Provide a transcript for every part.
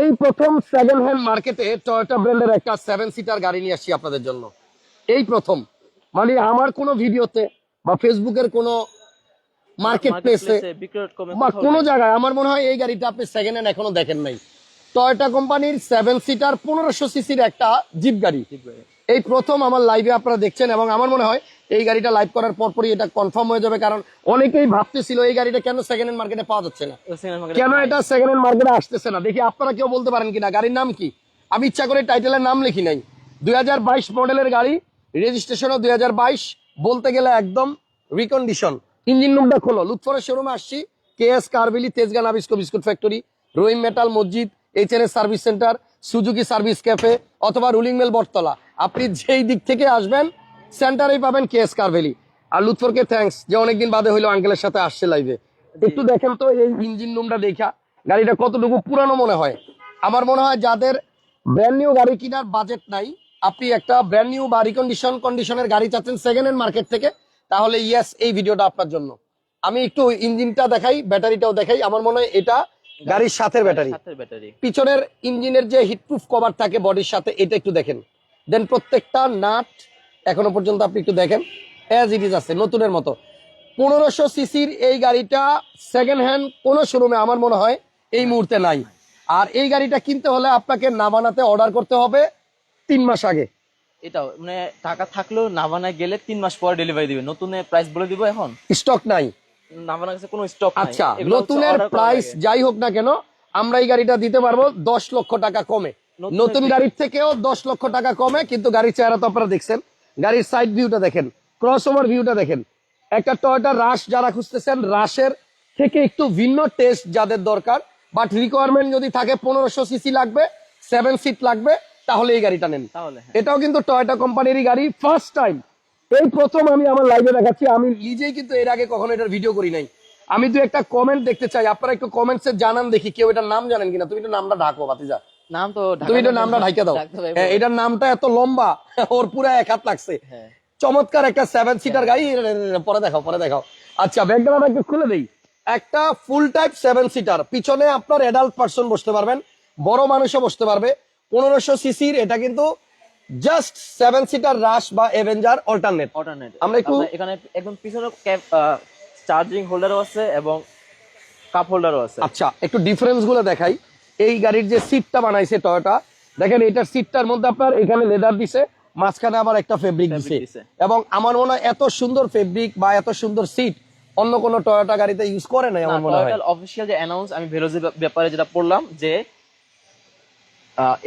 এই প্রথম second hand মার্কেটে টয়োটা ব্র্যান্ডের একটা সেভেন সিটার গাড়ি নিয়ে আসছি আপনাদের জন্য। এই প্রথম। মানে আমার কোনো ভিডিওতে বা ফেসবুকের কোনো মার্কেট প্লেসে বা কোনো জায়গায় আমার মনে হয় এই গাড়িটা আপনি সেকেন্ড হ্যান্ড এখনও দেখেন নাই। টয়োটা কোম্পানির সেভেন সিটার পনেরোশো সিসির একটা জিপ গাড়ি। এই প্রথম আমার লাইভে আপনারা দেখছেন এবং আমার মনে হয় এই গাড়িটা লাইভ করার পরপরই এটা কনফার্ম হয়ে যাবে কারণ অনেকেই ভাবতেছিল এই গাড়িটা কেন সেকেন্ড হ্যান্ড মার্কেটে পাওয়া যাচ্ছে না। কেন এটা সেকেন্ড হ্যান্ড মার্কেটে আসতেছে না? দেখি আপনারা কেউ বলতে পারেন কিনা গাড়ির নাম কি? আমি ইচ্ছা করে টাইটেলের নাম লিখি নাই। দুই মডেলের গাড়ি রেজিস্ট্রেশনও দুই বলতে গেলে একদম রিকন্ডিশন ইঞ্জিন রুমটা খোলো লুৎফরের শোরুমে আসছি। কে এস কারবিলি তেজগান আবিস্কো বিস্কুট ফ্যাক্টরি রহিম মেটাল মসজিদ H N S service centre Suzuki service cafe অথবা রুলিং মেল বটতলা। আপনি যেই দিক থেকে আসবেন সেন্টারেই পাবেন কে এস কারভেলি আর লুৎফরকে থ্যাঙ্কস যে অনেকদিন বাদে হইল আঙ্কেলের সাথে আসছে লাইভে একটু দেখেন তো এই ইঞ্জিন রুমটা দেখা গাড়িটা কতটুকু পুরানো মনে হয়? আমার মনে হয় যাদের ব্র্যান্ড নিউ গাড়ি কেনার বাজেট নাই আপনি একটা ব্র্যান্ড নিউ বা রিকন্ডিশন কন্ডিশনের গাড়ি চাচ্ছেন সেকেন্ড হ্যান্ড মার্কেট থেকে তাহলে ইয়েস এই ভিডিওটা আপনার জন্য। আমি একটু ইঞ্জিনটা দেখাই ব্যাটারিটাও দেখাই আমার মনে হয় এটা গাড়ির সাথে ব্যাটারি। পিছনের ইঞ্জিনের যে হিটপ্রুফ কভার থাকে বডির সাথে এটা একটু দেখেন। দেন প্রত্যেকটা নাট এখনও পর্যন্ত আপনি একটু দেখেন। অ্যাজ ইট ইজ আছে নতুনের মতো। পনেরোশো সিসির এই গাড়িটা সেকেন্ড হ্যান্ড কোন শোরুমে আমার মনে হয় এই মুহূর্তে নাই। আর এই গাড়িটা কিনতে হলে আপনাকে না বানাতে অর্ডার করতে হবে তিন মাস আগে। এটাও মানে টাকা থাকলেও না বানায় গেলে তিন মাস পরে ডেলিভারি দিবে। নতুন প্রাইস বলে দিব এখন? স্টক নাই। না কাছে কোনো স্টক আচ্ছা নতুনের প্রাইস যাই হোক না কেন আমরা এই গাড়িটা দিতে পারব দশ লক্ষ টাকা কমে। নতুন গাড়ির থেকেও দশ লক্ষ টাকা কমে কিন্তু গাড়ির চেহারা তো আপনারা দেখছেন। গাড়ির সাইড ভিউটা দেখেন ক্রস ওভার ভিউটা দেখেন। একটা টয়টা রাশ যারা খুঁজতেছেন রাশের থেকে একটু ভিন্ন টেস্ট যাদের দরকার বাট রিকোয়ারমেন্ট যদি থাকে পনেরোশো সিসি লাগবে সেভেন সিট লাগবে তাহলে এই গাড়িটা নেন। তাহলে হ্যাঁ। এটাও কিন্তু টয়োটা কোম্পানিরই গাড়ি ফার্স্ট টাইম এই প্রথম আমি আমার লাইভে দেখাচ্ছি আমি নিজেই কিন্তু এর আগে কখনো এটার ভিডিও করি নাই। আমি দু একটা কমেন্ট দেখতে চাই আপনারা একটু কমেন্টসে জানান দেখি কেউ এটার নাম জানেন কিনা? তুমি একটু নামটা ঢাকো বাতিজা নাম তো তুমি নামটা ঢাইকে দাও। হ্যাঁ, এটার নামটা এত লম্বা ওর পুরো এক হাত লাগছে। হ্যাঁ। চমৎকার একটা সেভেন সিটার গাড়ি। পরে দেখাও পরে দেখাও। আচ্ছা একটু খুলে দেই। একটা ফুল টাইপ সেভেন সিটার পিছনে আপনার অ্যাডাল্ট পার্সন বসতে পারবেন বড় মানুষও বসতে পারবে। পনেরোশো সিসির এটা কিন্তু জাস্ট সেভেন সিটার রাশ বা এভেঞ্জার অল্টারনেট অল্টারনেট আমরা একটু- এখানে একদম পিছনে চার্জিং হোল্ডারও আছে এবং কাপ হোল্ডারও আছে। আচ্ছা একটু ডিফারেন্সগুলো দেখাই। এই গাড়ির যে সিটটা বানাইছে টয়োটা দেখেন এটার সিটটার মধ্যে আপনার এখানে লেদার দিছে মাঝখানে আবার একটা ফেব্রিক দিছে। এবং আমার মনে হয় এত সুন্দর ফেব্রিক বা এত সুন্দর সিট অন্য কোনো টয়োটা গাড়িতে ইউজ করে নাই আমার মনে হয়। অফিসিয়াল যে অ্যানাউন্স আমি ভেলোজের ব্যাপারে যেটা পড়লাম যে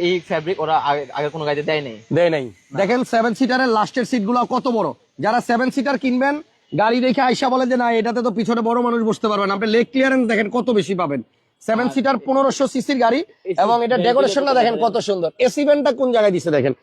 এই ফ্যাব্রিক ওরা আগে আগে কোনো গাড়িতে দেয় নাই। দেয় নাই। দেখেন সেভেন সিটারের লাস্টের সিটগুলো কত বড়। যারা সেভেন সিটার কিনবেন গাড়ি দেখে আইসা বলে যে না এটাতে তো পিছনে বড় মানুষ বসতে পারবেন আপনি লেগ ক্লিয়ারেন্স দেখেন কত বেশি পাবেন। সেভেন সিটার পনেরোশো সিসির গাড়ি এবং এটা ডেকোরেশনটা দেখেন কত সুন্দর। এসি ভেন্টটা কোন জায়গায় দিছে দেখেন?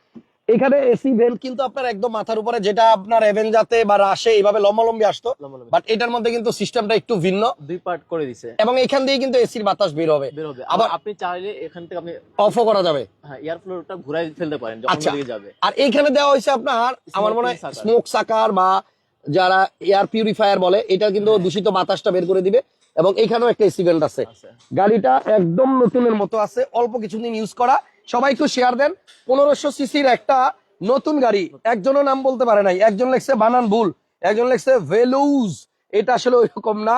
এখানে এসি ভেন্ট কিন্তু আপনার একদম মাথার উপরে যেটা আপনার এভেঞ্জাতে বা রাশে এইভাবে লম্বালম্বি আসতো বাট এটার মধ্যে কিন্তু সিস্টেমটা একটু ভিন্ন। দুই পার্ট করে দিছে। এবং এখান দিয়ে কিন্তু এসির বাতাস বের হবে। বের হবে। আবার আপনি চাইলে এখান থেকে আপনি অফও করা যাবে। হ্যাঁ এয়ার ফ্লোরটা ঘুরাই ফেলতে পারেন আচ্ছা। যাবে। আর এইখানে দেওয়া হয়েছে আপনার আমার মনে হয়। স্মোক সাকার বা যারা এয়ার পিউরিফায়ার বলে এটা কিন্তু দূষিত বাতাসটা বের করে দিবে। এবং এখানেও একটা এসি ভেন্ট আছে। গাড়িটা একদম নতুনের মতো আছে অল্প কিছুদিন ইউজ করা। সবাই একটু শেয়ার দেন পনেরোশো সিসির একটা নতুন গাড়ি। একজনও নাম বলতে পারে নাই একজন লেখছে বানান ভুল একজন লেখছে ভেলুজ এটা আসলে ওইরকম না।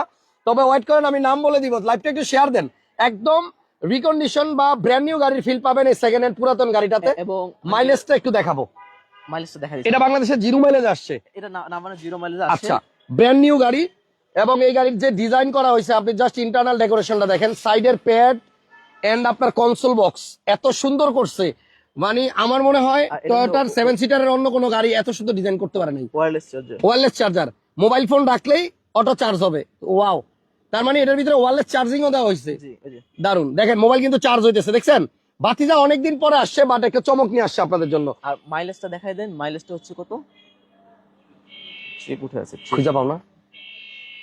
তবে ওয়েট করেন আমি নাম বলে দিব লাইভটা একটু শেয়ার দেন। একদম রিকন্ডিশন বা ব্র্যান্ড নিউ গাড়ির ফিল পাবেন এই সেকেন্ড হ্যান্ড পুরাতন গাড়িটাতে। এবং মাইলেজটা একটু দেখাবো। মাইলেজটা দেখা এটা বাংলাদেশের জিরো মাইলেজ আসছে। এটা না মানে জিরো মাইলেজ আচ্ছা ব্র্যান্ড নিউ গাড়ি এবং এই গাড়ির যে ডিজাইন করা হয়েছে আপনি জাস্ট ইন্টারনাল ডেকোরেশনটা দেখেন সাইডের প্যাড এন্ড আপনার কনসোল বক্স এত সুন্দর করছে। মানে আমার মনে হয় টয়োটার সেভেন সিটারের অন্য কোনো গাড়ি এত সুন্দর ডিজাইন করতে পারে নাই। Wireless charger wireless charger mobile phone রাখলেই অটো চার্জ হবে। ওয়াও তার মানে এটার ভিতরে ওয়্যারলেস চার্জিংও দেওয়া হয়েছে। দারুণ দেখেন মোবাইল কিন্তু চার্জ হইতেছে দেখছেন? বাতিজা অনেকদিন পরে আসছে বাট একটা চমক নিয়ে আসছে আপনাদের জন্য। আর মাইলেজটা দেখাই দেন। মাইলেজটা হচ্ছে কত? ট্রিপ উঠে আছে খুঁজে পাও না হুম অজি অটো সাতাইশ হাজার আচ্ছা একশো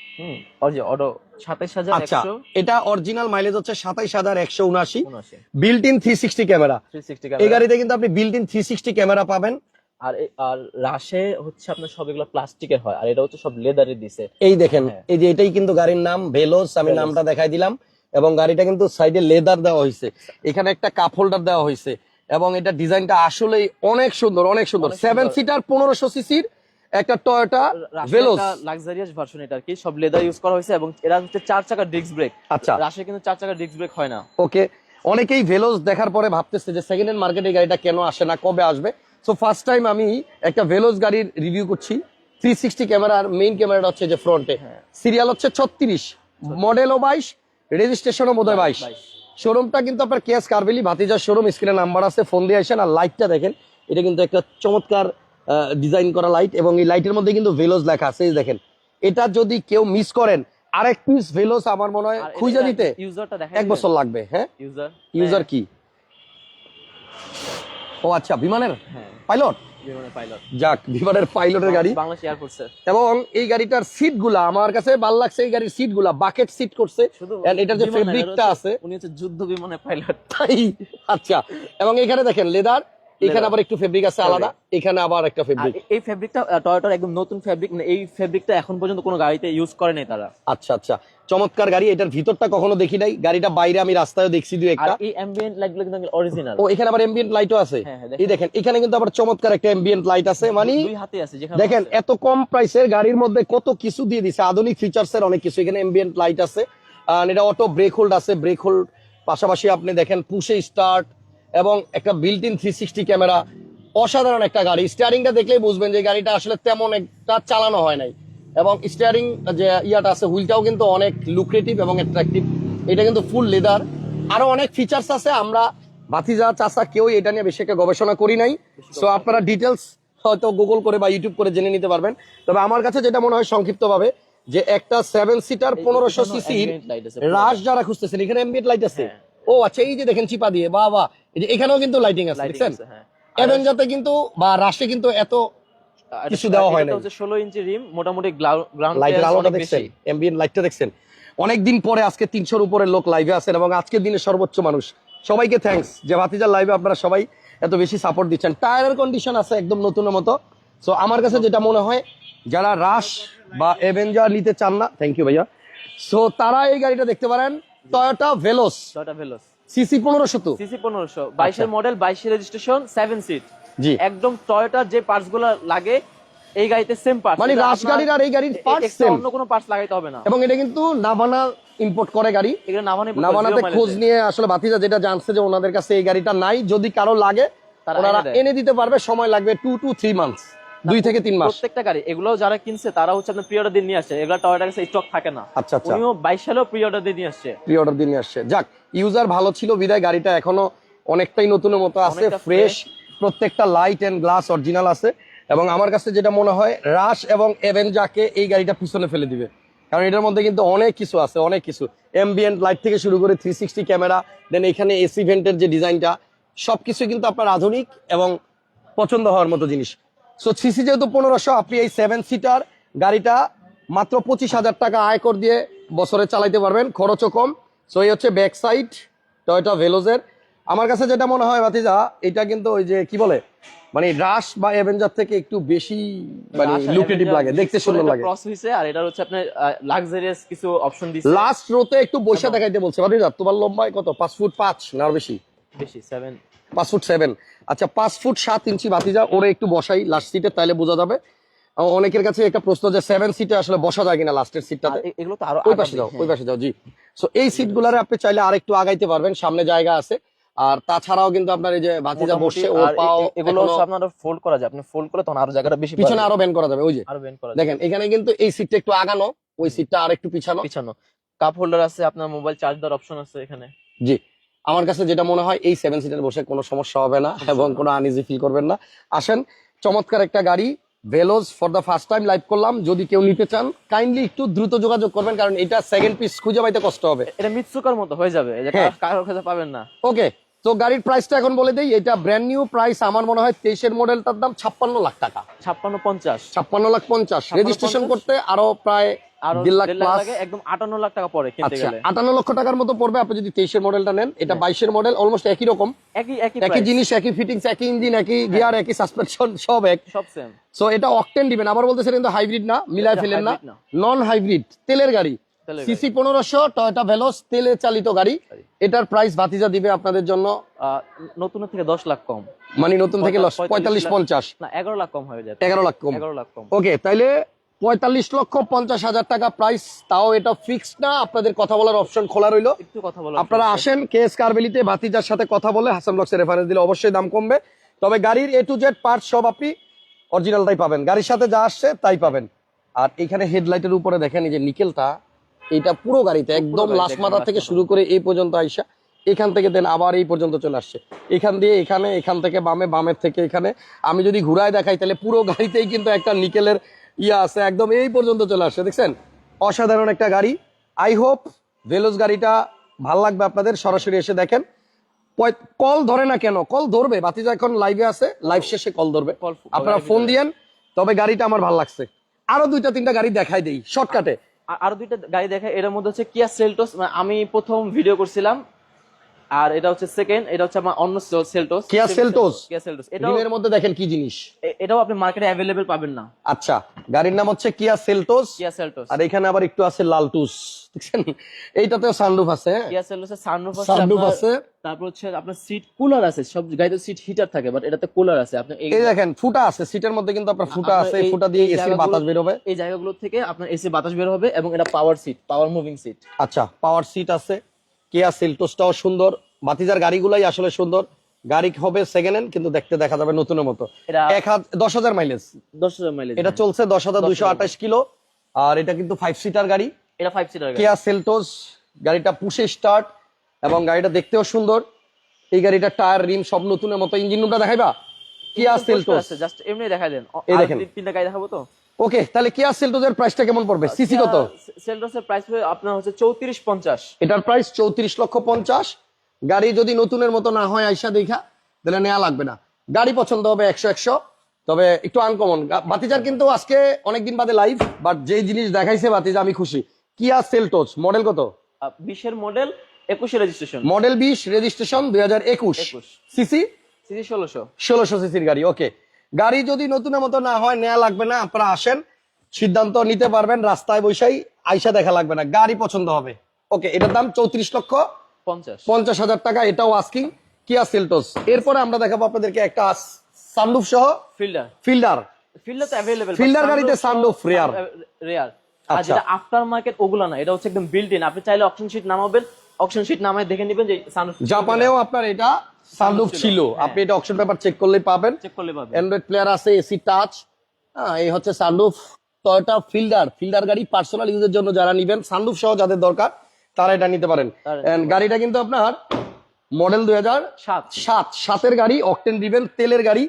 এটা অরিজিনাল মাইলেজ হচ্ছে সাতাইশ হাজার একশো উনআশি। উনআশি। Built in three sixty camera এই গাড়িতে কিন্তু আপনি built in three sixty camera পাবেন। আর আর রাশে হচ্ছে আপনার সব এগুলো প্লাস্টিকের হয় আর এটা হচ্ছে সব লেদারের দিছে। এই দেখেন হ্যাঁ। এই যে এটাই কিন্তু গাড়ির নাম ভেলোস আমি নামটা দেখাই দিলাম। এবং গাড়িটা কিন্তু সাইডে লেদার দেওয়া হয়েছে। এখানে একটা কাপ হোল্ডার দেওয়া হয়েছে। এবং এটা ডিজাইনটা আসলেই অনেক সুন্দর অনেক সুন্দর। সেভেন সিটার পনেরোশো সিসির একটা টয়োটা ভেলোস লাক্সারিয়াস ভার্সন এটা আর কি। সব লেদার ইউজ করা হয়েছে এবং এরা হচ্ছে চার চাকা ডিস্ক ব্রেক আচ্ছা। রাশে কিন্তু চার চাকা ডিস্ক ব্রেক হয় না। ওকে। অনেকেই ভেলোস দেখার পরে ভাবতেছে যে সেকেন্ড হ্যান্ড মার্কেটে গাড়িটা কেন আসে না কবে আসবে? সো ফার্স্ট টাইম আমি একটা ভেলোস গাড়ির রিভিউ করছি। থ্রি সিক্সটি ক্যামেরার মেইন ক্যামেরাটা হচ্ছে যে ফ্রন্টে হ্যাঁ। সিরিয়াল হচ্ছে ছত্রিশ। মডেলও বাইশ রেজিস্ট্রেশনও বোধহয় বাইশ। শোরুমটা কিন্তু আপনার কেএস কারবেলি ভাতিজার শোরুম স্ক্রিনে নাম্বার আছে ফোন দিয়ে আসেন আর লাইটটা দেখেন। এটা কিন্তু একটা চমৎকার ডিজাইন করা লাইট এবং এই লাইটের মধ্যে কিন্তু ভেলোস লেখা আছে এই দেখেন। এটা যদি কেউ মিস করেন আরেক পিস ভেলোস আমার মনে হয় খুঁজে দিতে এক বছর লাগবে হ্যাঁ? ইউজার ইউজার কি? ও আচ্ছা বিমানের? হ্যাঁ। পাইলট বিমানের পাইলট যাক বিমানের পাইলটের গাড়ি। এবং এই গাড়িটার সিটগুলা আমার কাছে ভালো লাগছে এই গাড়ির সিটগুলা বাকেট সিট করছে এটার যে ফেব্রিকটা আছে। উনি হচ্ছে যুদ্ধ বিমানের পাইলট তাই আচ্ছা। এবং এখানে দেখেন লেদার এখানে আবার একটু ফেব্রিক আছে আলাদা এখানে আবার একটা ফেব্রিক এই ফেব্রিকটা টয়োটার একদম নতুন ফেব্রিক মানে এই ফেব্রিকটা এখন পর্যন্ত কোনো গাড়িতে ইউজ করে নাই তারা। আচ্ছা আচ্ছা। চমৎকার গাড়ি এটার ভিতরটা কখনো দেখি নাই। গাড়িটা বাইরে আমি রাস্তায় দেখছি দুই আর একটা এই অ্যাম্বিয়েন্ট লাইটগুলো কিন্তু। অরিজিনাল ও এখানে আবার এমবিয়েন্ট লাইটও আছে? হ্যাঁ, হ্যাঁ, এই দেখেন। এখানে কিন্তু আবার চমৎকার একটা এমবিয়েন্ট লাইট আছে। মানে দুই হাতে আছে যেখানে দেখেন এত কম প্রাইসের গাড়ির মধ্যে কত কিছু দিয়ে দিছে। আধুনিক ফিচার্স এর অনেক কিছু। এখানে এমবিয়েন্ট লাইট আছে। আর এটা অটো ব্রেক হোল্ড আছে। ব্রেক হোল্ড পাশাপাশি আপনি দেখেন পুশে স্টার্ট এবং একটা built in three sixty camera অসাধারণ একটা গাড়ি। স্টিয়ারিংটা দেখলেই বুঝবেন যে গাড়িটা আসলে তেমন একটা চালানো হয় নাই। এবং স্টিয়ারিং যে ইয়াটা আছে হুইলটাও কিন্তু অনেক লুক্রেটিভ এবং অ্যাট্রাকটিভ এটা কিন্তু ফুল লেদার আরও অনেক ফিচার্স আছে আমরা ভাতিজা চাষা কেউ এটা নিয়ে বেশি একটা গবেষণা করি নাই। সো আপনারা ডিটেলস হয়তো গুগল করে বা ইউটিউব করে জেনে নিতে পারবেন। তবে আমার কাছে যেটা মনে হয় সংক্ষিপ্ত ভাবে যে একটা সেভেন সিটার পনেরোশো সিসির রাশ যারা খুঁজতেছেন এখানে এমবিএট লাইট আছে। হ্যাঁ। ও আচ্ছা এই যে দেখেন চিপা দিয়ে বা বাহ। এই যে এখানেও কিন্তু লাইটিং আছে দেখছেন? অ্যাভেঞ্জাতে কিন্তু বা রাশে কিন্তু এত কিছু দেওয়া হয়। হচ্ছে ষোলো ইঞ্চি রিম মোটামুটি গ্রাউন্ড লাইটের আলোটা দেখছেন এমবিএন লাইটটা দেখছেন। অনেকদিন পরে আজকে তিনশোর উপরে লোক লাইভে আছেন এবং আজকের দিনে সর্বোচ্চ মানুষ। সবাইকে থ্যাঙ্কস যে ভাতিজার লাইভে আপনারা সবাই এত বেশি সাপোর্ট দিচ্ছেন। টায়ারের কন্ডিশন আছে একদম নতুনের মতো। সো আমার কাছে যেটা মনে হয় যারা রাশ বা এভেঞ্জার নিতে চান না থ্যাংক ইউ ভাইয়া। সো তারা এই গাড়িটা দেখতে পারেন। Toyota Veloz Toyota Veloz CC পনেরোশো তো? সিসি পনেরোশো। বাইশের মডেল বাইশের রেজিস্ট্রেশন সেভেন সিট জি। একদম টয়োটার যে পার্টসগুলো লাগে এই গাড়িতে সেম পার্টস মানে রাশ গাড়ির আর এই গাড়ির পার্ট সেম অন্য কোনো পার্টস লাগাইতে হবে না। এবং এটা কিন্তু নাভানা ইম্পোর্ট করে গাড়ি। এগুলো নামানে নাভানাতে খোঁজ নিয়ে আসলে বাতিজা যেটা জানছে যে ওনাদের কাছে এই গাড়িটা নাই যদি কারও লাগে তারা ওনারা এনে এনে দিতে পারবে সময় লাগবে টু টু থ্রি মান্থস দুই থেকে তিন মাস। প্রত্যেকটা গাড়ি এগুলো যারা কিনছে তারা হচ্ছে আপনার প্রি অর্ডার দিয়ে নিয়ে আসছে এগুলো টয়োটার কাছে স্টক থাকে না। আচ্ছা আচ্ছা। উনিও বাইশ সালেও প্রি অর্ডার দিয়ে নিয়ে আসছে প্রি অর্ডার দিয়ে নিয়ে আসছে যাক ইউজার ভালো ছিল বিদায় গাড়িটা এখনও অনেকটাই নতুনের মতো আছে ফ্রেশ প্রত্যেকটা লাইট এন্ড গ্লাস অরিজিনাল আছে। এবং আমার কাছে যেটা মনে হয় রাশ এবং এভেঞ্জাকে এই গাড়িটা পিছনে ফেলে দিবে। কারণ এটার মধ্যে কিন্তু অনেক কিছু আছে অনেক কিছু। এমবিএন্ট লাইট থেকে শুরু করে থ্রি সিক্সটি ক্যামেরা দেন এখানে এসি ভেন্টের যে ডিজাইনটা সবকিছু কিন্তু আপনার আধুনিক এবং পছন্দ হওয়ার মতো জিনিস। সো সিসি যেহেতু পনেরোশো আপনি এই সেভেন সিটার গাড়িটা মাত্র পঁচিশ হাজার টাকা আয়কর দিয়ে বছরে চালাইতে পারবেন খরচও কম। সো এই হচ্ছে ব্যাক সাইড টয়টা ভেলোজের আমার কাছে যেটা মনে হয় ভাতিজা এটা কিন্তু ওই যে কি বলে মানে রাশ বা অ্যাভেঞ্জার থেকে একটু বেশি মানে লুক্রেটিভ লাগে দেখতে সুন্দর লাগে। ক্রস হইছে আর এটা হচ্ছে আপনার লাক্সারিয়াস কিছু অপশন দিচ্ছে লাস্ট রোতে একটু বৈশা দেখাইতে বলছে। ভাতিজা তোমার লম্বায় কত? পাঁচ ফুট পাঁচ না বেশি? বেশি সেভেন পাঁচ ফুট সেভেন আচ্ছা পাঁচ ফুট সাত ইঞ্চি ভাতিজা ওরে একটু বসাই লাস্ট সিটে তাইলে বোঝা যাবে। অনেকের কাছে একটা প্রশ্ন যে সেভেন সিটে আসলে বসা যায় কিনা লাস্টের সিটটাতে এগুলো তো আরও ওই পাশে যাও হ্যাঁ। ওই পাশে যাও জি। সো এই সিট গুলারে আপনি চাইলে আরেকটু আগাইতে পারবেন সামনে জায়গা আছে। আর তাছাড়াও কিন্তু আপনার এই যে ভাতিজা বসছে ওর পাও এগুলো আপনার ফোল্ড করা যায় আপনি ফোল্ড করে তখন আরও জায়গাটা বেশি পিছনে আরও ব্যান করা যাবে ওই যে। আরও বেন্ড করা দেখেন এখানে কিন্তু এই সিটটা একটু আগানো ওই সিটটা আর একটু পিছানো। পিছানো। কাপ হোল্ডার আছে আপনার মোবাইল চার্জ দেওয়ার অপশন আছে এখানে। জি। আমার কাছে যেটা মনে হয় এই সেভেন সিটার বসে কোনো সমস্যা হবে না এবং কোনো আনইজি ফিল করবেন না। আসেন চমৎকার একটা গাড়ি Veloz for the first time live করলাম। যদি কেউ নিতে চান কাইন্ডলি একটু দ্রুত যোগাযোগ করবেন কারণ এটা সেকেন্ড পিস খুঁজে পাইতে কষ্ট হবে। এটা মিৎসুকার মতো হয়ে যাবে হ্যাঁ। কারোর কাছে পাবেন না। ওকে তো গাড়ির প্রাইসটা এখন বলে দেই এটা ব্র্যান্ড নিউ প্রাইস আমার মনে হয় তেইশের মডেলটার দাম ছাপ্পান্ন লাখ টাকা। ছাপ্পান্ন পঞ্চাশ। ছাপ্পান্ন লাখ পঞ্চাশ। 56 রেজিস্ট্রেশন করতে আরও প্রায় আরও লাখ প্লাস একদম আটান্ন লাখ টাকা পরে কিনতে গেলে। আটান্ন লক্ষ টাকার মতো পড়বে আপনি যদি তেইশের মডেলটা নেন এটা বাইশের মডেল অলমোস্ট একই রকম। একই একই একই জিনিস একই ফিটিংস একই ইঞ্জিন একই গিয়ার একই সাসপেনশন সব এক। সব সেম সো এটা অকটেন দিবেন। আবার বলতেছেন কিন্তু হাইব্রিড না মিলায় ফেলেন না। নন হাইব্রিড তেলের গাড়ি। সিসি পনেরোশো টয়োটা ভেলোস তেলে চালিত গাড়ি। এটার প্রাইস ভাতিজা দিবে আপনাদের জন্য। আহ, নতুনের থেকে দশ লাখ কম। মানে নতুন থেকে পঁয়তাল্লিশ পঞ্চাশ। এগারো লাখ কম হয়ে যায়। এগারো লাখ কম। এগারো লাখ কম। ওকে তাইলে পঁয়তাল্লিশ লক্ষ পঞ্চাশ হাজার টাকা প্রাইস তাও এটা ফিক্সড না। আপনাদের কথা বলার অপশন খোলা রইল। একটু কথা বলো আপনারা আসেন কে এস কারবেলিতে ভাতিজার সাথে কথা বলে হাসান ব্লকসের রেফারেন্স দিলে অবশ্যই দাম কমবে। তবে গাড়ির এ টু জেড পার্ট সব আপনি অরিজিনালটাই পাবেন। গাড়ির সাথে যা আসছে তাই পাবেন। আর এখানে হেডলাইটের উপরে দেখেন এই যে নিকেলটা এটা পুরো গাড়িতে একদম লাস্ট মাথা থেকে শুরু করে এই পর্যন্ত আইসা। এখান থেকে দেন আবার এই পর্যন্ত চলে আসছে। এখান দিয়ে এখানে এখান থেকে বামে বামের থেকে এখানে। আমি যদি ঘুরায় দেখাই তাহলে পুরো গাড়িতেই কিন্তু একটা নিকেলের ইয়া আছে একদম এই পর্যন্ত চলে আসছে দেখছেন? অসাধারণ একটা গাড়ি। আই হোপ ভেলোস গাড়িটা ভালো লাগবে আপনাদের সরাসরি এসে দেখেন। কল ধরে না কেন কল ধরবে। বাতিজা এখন লাইভে আছে লাইভ শেষে কল ধরবে। আপনারা ফোন। দিয়েন তবে গাড়িটা আমার ভালো লাগছে। আরও দুইটা তিনটা গাড়ি দেখাই দেই শর্টকাটে আরও দুইটা গাড়ি দেখা এর মধ্যে হচ্ছে কিয়া সেলটোস আমি প্রথম ভিডিও করছিলাম। আর এটা হচ্ছে সেকেন্ড এটা হচ্ছে আমার অন্য Seltos Kia Seltos? Kia Seltos এটাও রিমের মধ্যে দেখেন কি জিনিস? এটাও আপনি মার্কেটে পাবেন না। আচ্ছা গাড়ির নাম হচ্ছে কিয়া সেলটোস কিয়া সেলটোস আর এখানে আবার একটু আছে লালটুস। দেখছেন? এইটাতেও সানরুফ আছে কিয়া সেলটোসের সানরুফ আছে সানরুফ আছে তারপর হচ্ছে আপনার সিট কুলার আছে সব গাড়িতে সিট হিটার থাকে বাট এটাতে কুলার আছে। আপনি এই দেখেন ফুটা আছে সিটের মধ্যে কিন্তু আপনার ফুটা আছে এই- ফুটা দিয়ে জায়গাগুলো- বাতাস বেরোবে। এই জায়গাগুলো থেকে আপনার এসি বাতাস বের হবে এবং এটা power seat power moving seat আচ্ছা পাওয়ার সিট আছে। কেয়া সেলটোসটাও সুন্দর। বাতিজার গাড়িগুলাই আসলে সুন্দর। গাড়ি হবে সেকেন্ড হ্যান্ড কিন্তু দেখতে দেখা যাবে নতুনের মতো। এক দশ হাজার মাইলেজ দশ হাজার মাইলেজ এটা চলছে দশ হাজার দুইশো আঠাশ কিলো। আর এটা কিন্তু ফাইভ সিটার গাড়ি। এটা ফাইভ সিটার কেয়া সেলটোস গাড়িটা পুষে স্টার্ট এবং গাড়িটা দেখতেও সুন্দর। এই গাড়িটা টায়ার রিম সব নতুনের মতো। ইঞ্জিন রুমটা দেখাইবা? কিয়া সেলটোস জাস্ট এমনি দেখাই দেন। এই দেখেন। তিনটা গাড়ি দেখাবো তো? ওকে তাহলে কিয়া সেলটোসের প্রাইসটা কেমন পড়বে? সিসি কত? সেলটোসের প্রাইস আপনার হচ্ছে চৌত্রিশ পঞ্চাশ। এটার প্রাইস চৌত্রিশ লক্ষ পঞ্চাশ। গাড়ি যদি নতুনের মতো না হয় আইসা দেখা তাহলে নেওয়া লাগবে না। গাড়ি পছন্দ হবে একশো একশো তবে একটু আনকমন বাতিজার কিন্তু আজকে অনেকদিন বাদে লাইভ বাট যে জিনিস দেখাইছে বাতিজা আমি খুশি। কিয়া সেলটোস মডেল কত? বিশের মডেল একুশে রেজিস্ট্রেশন মডেল বিশ রেজিস্ট্রেশন দুই হাজার একুশ। 21 সিসি সিসি ষোলোশো। ষোলোশো সিসির গাড়ি ওকে গাড়ি যদি নতুনের মতো না হয় নেওয়া লাগবে না আপনারা আসেন সিদ্ধান্ত নিতে পারবেন রাস্তায় বৈশাই আইসা দেখা লাগবে না। গাড়ি পছন্দ হবে। ওকে এটার দাম চৌত্রিশ লক্ষ পঞ্চাশ। হাজার টাকা এটাও আস্কিং কিয়া সেলটোস এরপরে আমরা দেখাবো আপনাদেরকে একটা সানরুফ সহ ফিল্ডার ফিল্ডার ফিল্ডার তো গাড়িতে rare। রেয়ার আর আচ্ছা। যেটা আফটার মার্কেট ওগুলো না এটা হচ্ছে একদম বিল্ট ইন আপনি চাইলে অপশন শিট নামাবেন অপশন শিট নামায় দেখে নেবেন যে জাপানেও আপনার এটা সানরুফ ছিল, হ্যাঁ। আপনি এটা অপশন পেপার চেক করলেই পাবেন। চেক করলে পাবেন। অ্যান্ড্রয়েড প্লেয়ার আছে এসি টাচ হ্যাঁ এই হচ্ছে সানরুফ টয়োটা ফিল্ডার ফিল্ডার গাড়ি পার্সোনাল ইউজের জন্য যারা নিবেন সানরুফ সহ যাদের দরকার তারা এটা নিতে পারেন। গাড়িটা কিন্তু আপনার মডেল দুই হাজার সাত। সাত। সাতের গাড়ি অকটেন ডিভেন তেলের গাড়ি।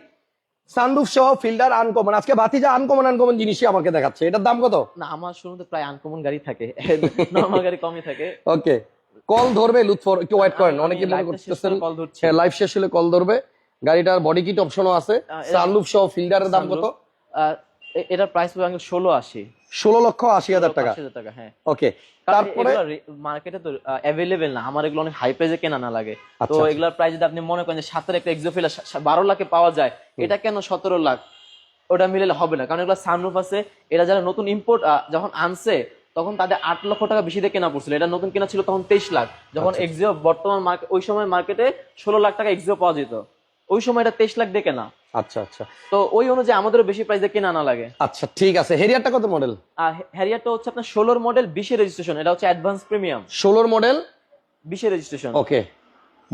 সানরুফ সহ ফিল্ডার আনকমন আজকে বাতিজা আনকমন আনকমন জিনিসই আমাকে দেখাচ্ছে। এটার দাম কত? না আমার শুরুতে প্রায় আনকমন গাড়ি থাকে। নর্মাল গাড়ি কমই থাকে। ওকে কল ধরবে লুৎফর একটু ওয়েট করেন। অনেকে মনে করতেছেন। লাইভ শেষ হলে কল ধরবে। গাড়িটার বডি কিট অপশনও আছে। সানরুফ সহ ফিল্ডারের দাম কত? এটার প্রাইস পড়বে ষোলো আশি। ষোলো লক্ষ আশি হাজার টাকা। টাকা হ্যাঁ। ওকে তারপরে মার্কেটে তো অ্যাভেলেবেল না। আমার এগুলো অনেক হাই প্রাইসে কেনা না লাগে। তো আচ্ছা, আচ্ছা। এগুলোর প্রাইস যদি আপনি মনে করেন যে সাতের একটা এক্সোফিল বারো লাখে পাওয়া যায় এটা কেন সতেরো লাখ? ওটা মিলে হবে না। কারণ এগুলো সানরুফ আছে। এটা যারা নতুন ইম্পোর্ট যখন আনছে তখন তাদের আট লক্ষ টাকা বেশি দিয়ে কেনা পড়ছিল। এটা নতুন কেনা ছিল তখন তেইশ লাখ। যখন আচ্ছা। এক্সিও বর্তমান মার্কেট ওই সময় মার্কেটে ষোলো লাখ টাকা এক্সিও পাওয়া যেত। ওই সময় এটা তেইশ লাখ দিয়ে কেনা। আচ্ছা আচ্ছা। তো ওই অনুযায়ী আমাদেরও বেশি প্রাইস কেনা না লাগে। আচ্ছা ঠিক আছে। হেরিয়ারটা কত মডেল হেরিয়ারটা হচ্ছে আপনার ষোলোর মডেল বিশে রেজিস্ট্রেশন এটা হচ্ছে অ্যাডভান্স প্রিমিয়াম ষোলোর মডেল বিশে রেজিস্ট্রেশন ওকে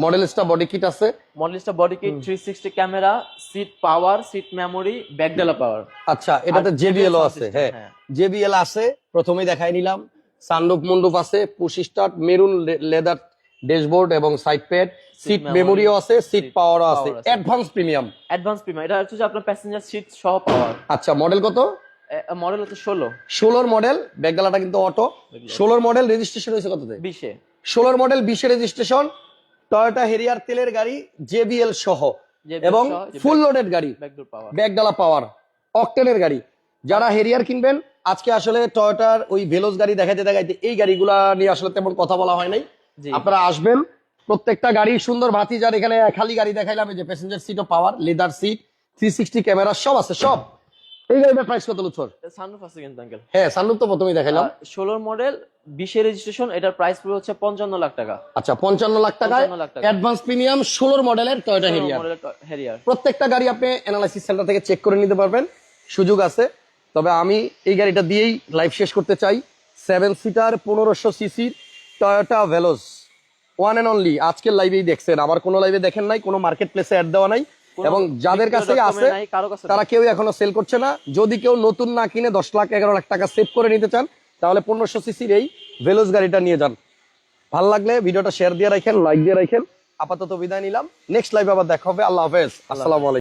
মডেলসটা বডি কিট আছে। মডেলটা body kit three sixty camera seat power seat memory ব্যাকডালা power আচ্ছা এটাতে জেবিএল আছে হ্যাঁ। হ্যাঁ। জেবিএল আছে প্রথমেই দেখাই নিলাম। সানরুফ মন্ডুপ আছে push start maroon leather dashboard এবং সাইড প্যাড সিট মেমোরিও আছে সিট পাওয়ারও আছে। অ্যাডভান্স প্রিমিয়াম অ্যাডভান্স প্রিমিয়াম এটা হচ্ছে আপনার প্যাসেঞ্জার সিট সহ পাওয়ার আচ্ছা মডেল কত? মডেল হচ্ছে ষোলো। ষোলোর মডেল ব্যাগডালাটা কিন্তু অটো ষোলোর মডেল রেজিস্ট্রেশন হয়েছে কততে? বিশে। ষোলোর মডেল বিশে রেজিস্ট্রেশন টয়োটা হেরিয়ার তেলের গাড়ি জেবিএল সহ। এবং ফুল লোডেড গাড়ি ব্যাগডালা পাওয়ার অকটেনের গাড়ি। যারা হেরিয়ার কিনবেন আজকে আসলে টয়োটার ওই ভেলোস গাড়ি দেখাইতে দেখাইতে এই গাড়িগুলা নিয়ে আসলে তেমন কথা বলা হয় নাই। আপনারা আসবেন প্রত্যেকটা গাড়ি সুন্দর ভাতি যার এখানে খালি গাড়ি দেখাইলাম যে passenger সিটও power leather seat three sixty camera সব আছে সব। এই গাড়িটার প্রাইস কত লুৎফর? সানরুফ আছে কিন্তু আঙ্কেল হ্যাঁ সান্নুপ তো প্রথমেই দেখাইলাম। ষোলোর মডেল বিশের রেজিস্ট্রেশন এটার প্রাইস পুরো হচ্ছে পঞ্চান্ন লাখ টাকা। আচ্ছা পঞ্চান্ন লাখ টাকায় 55 লাখ টাকা। অ্যাডভান্স প্রিমিয়াম ষোলোর মডেলের টয়োটা হেরিয়ার হ্যারিয়ার প্রত্যেকটা গাড়ি আপনি অ্যানালাইসিস সেন্টার থেকে চেক করে নিতে পারবেন। সুযোগ আছে। তবে আমি এই গাড়িটা দিয়েই লাইভ শেষ করতে চাই। সেভেন সিটার পনেরোশো সিসির Toyota Veloz one and only আজকের লাইভেই দেখছেন। আবার কোনো লাইভে দেখেন নাই কোনো মার্কেট প্লেসে অ্যাড দেওয়া নাই। এবং যাদের কাছে আছে তারা কেউ এখনও সেল করছে না। যদি কেউ নতুন না কিনে দশ লাখ এগারো লাখ টাকা সেভ করে নিতে চান তাহলে পনেরোশো সিসির এই ভেলোস গাড়িটা নিয়ে যান। ভালো লাগলে ভিডিওটা শেয়ার দিয়ে রাখেন লাইক দিয়ে রাখেন। আপাতত বিদায় নিলাম। নেক্সট লাইভ আবার দেখা হবে। আল্লাহ হাফেজ। আসসালামু আলাইকুম।